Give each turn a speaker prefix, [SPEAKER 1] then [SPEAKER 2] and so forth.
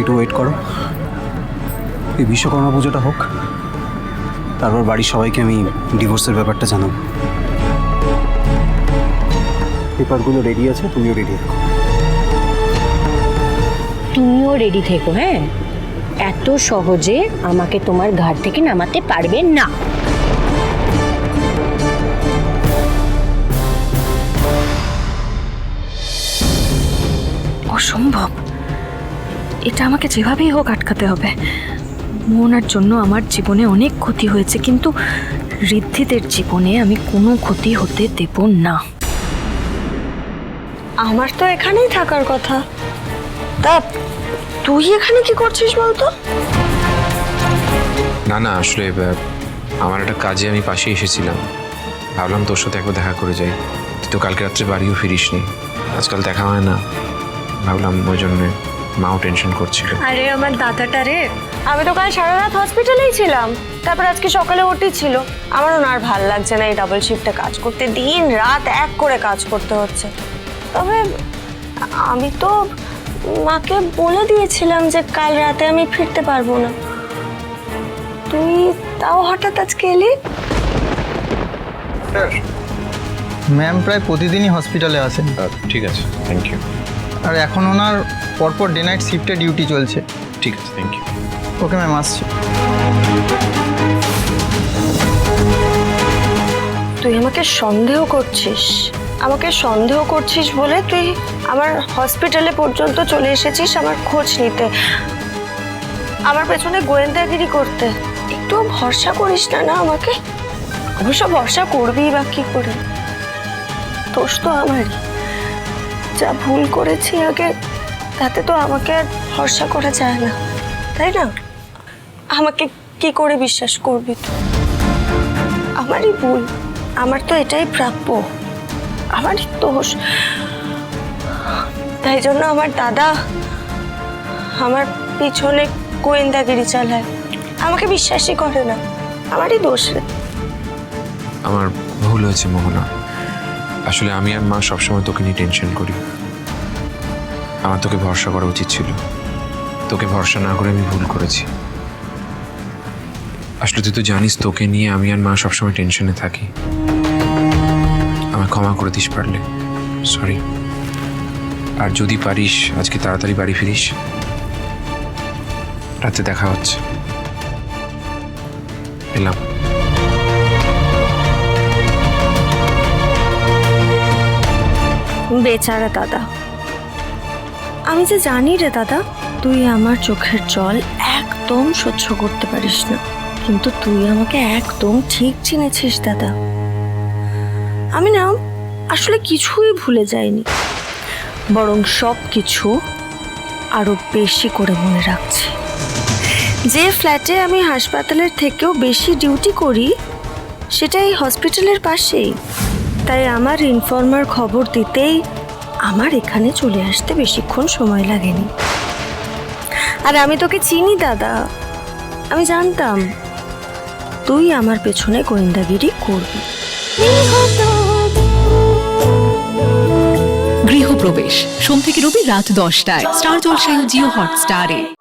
[SPEAKER 1] একটু ওয়েট করো। এই বিশ্বকর্মা পুজোটা হোক তারপর বাড়ির সবাইকে আমি ডিভোর্সের ব্যাপারটা জানাব। পেপারগুলো রেডি আছে তুমিও রেডি থাকো।
[SPEAKER 2] তুমিও রেডি থেকো হ্যাঁ? এত সহজে আমাকে তোমার ঘাট থেকে নামাতে পারবে না।
[SPEAKER 3] অসম্ভব। এটা আমাকে যেভাবেই হোক আটকাতে হবে। মোহনার জন্য আমার জীবনে অনেক ক্ষতি হয়েছে কিন্তু ঋদ্ধিদের জীবনে আমি কোনো ক্ষতি হতে দেব না।
[SPEAKER 4] আমার তো এখানেই থাকার কথা। তা তুই এখানে কি করছিস বলতো?
[SPEAKER 5] না না আসলে আমার একটা কাজে আমি পাশে এসেছিলাম। ভাবলাম তোর সাথে একবার দেখা করে যাই। তুই তো কালকে রাত্রে বাড়িও ফিরিসনি। আজকাল দেখা হয় না। ভাবলাম ওই জন্য। মাও টেনশন করছিল।
[SPEAKER 4] আরে আমার দাদাটা রে আমি তো কাল সারা রাত হসপিটালেই ছিলাম। তারপর আজকে সকালে ওটি ছিল। আমারও না আর ভালো লাগছে না এই ডাবল শিফটে কাজ করতে। দিন রাত এক করে কাজ করতে হচ্ছে। তবে আমি তো মাকে বলে দিয়েছিলাম যে কাল রাতে আমি ফিরতে পারব না। তুই তাও হঠাৎ আজকে এলি?
[SPEAKER 6] ম্যাম প্রায় প্রতিদিনই হসপিটালে আসেন
[SPEAKER 5] ঠিক আছে থ্যাংক ইউ
[SPEAKER 6] আর এখন ওনার পরপর ডে নাইট শিফটে ডিউটি চলছে।
[SPEAKER 5] ঠিক আছে থ্যাংক ইউ
[SPEAKER 6] ওকে ম্যাম আসছি।
[SPEAKER 4] তুই আমাকে সন্দেহ করছিস। আমাকে সন্দেহ করছিস বলে তুই আমার হসপিটালে পর্যন্ত চলে এসেছিস আমার খোঁজ নিতে। আমার পেছনে গোয়েন্দাগিরি করতে। একটুও ভরসা করিস না না আমাকে? অবশ্য ভরসা করবি বা কি করে? দোষ তো আমারই। যা ভুল করেছি আগে, তাতে তো আমাকে আর ভরসা করা যায় না। তাই না? আমাকে কি করে বিশ্বাস করবি তুই? আমারই ভুল। আমার তো এটাই প্রাপ্য। আমারই দোষ। তাই জন্য আমার দাদা আমার পিছনে গোয়েন্দাগিরি চালায়। আমাকে বিশ্বাসই করে না। আমারই দোষ
[SPEAKER 5] আমার ভুল হয়েছে মোহনা। আসলে আমি আর মা সবসময় তোকে নিয়ে টেনশন করি। আমার তোকে ভরসা করা উচিত ছিল। তোকে ভরসা না করে আমি ভুল করেছি। আসলে তুই তো জানিস তোকে নিয়ে আমি আর মা সবসময় টেনশনে থাকি। আমায় ক্ষমা করে দিস পারলে। সরি আর যদি পারিস, আজকে তাড়াতাড়ি বাড়ি ফিরিস। রাতে দেখা হচ্ছে। এলাম
[SPEAKER 4] বেচারা দাদা। আমি যে জানি রে দাদা, তুই আমার চোখের জল একদম সহ্য করতে পারিস না। কিন্তু তুই আমাকে একদম ঠিক চিনেছিস দাদা। আমি না, আসলে কিছুই ভুলে যাইনি। বরং সব কিছু আরও বেশি করে মনে রাখছি। যে ফ্ল্যাটে আমি হাসপাতালের থেকেও বেশি ডিউটি করি সেটা এই হসপিটালের পাশেই। তাই আমার ইনফর্মার খবর দিতেই আমার এখানে চলে আসতে বেশিক্ষণ সময় লাগেনি। আর আমি তোকে চিনি, দাদা। আমি জানতাম তুই আমার পেছনে গোয়েন্দাগিরি করবি।
[SPEAKER 7] গৃহপ্রবেশ। সোম থেকে রবি রাত দশটায়। স্টার জলসায় জিও হটস্টারে।